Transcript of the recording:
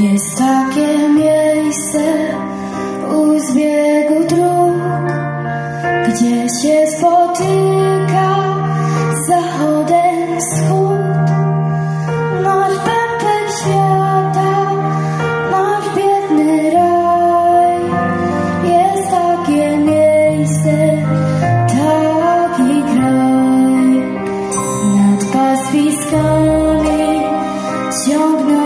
Jest takie miejsce u zbiegu dróg, gdzie się spotyka zachodem wschód. Nasz pępek świata, nasz biedny raj. Jest takie miejsce, taki kraj. Nad pastwiskami ciągnący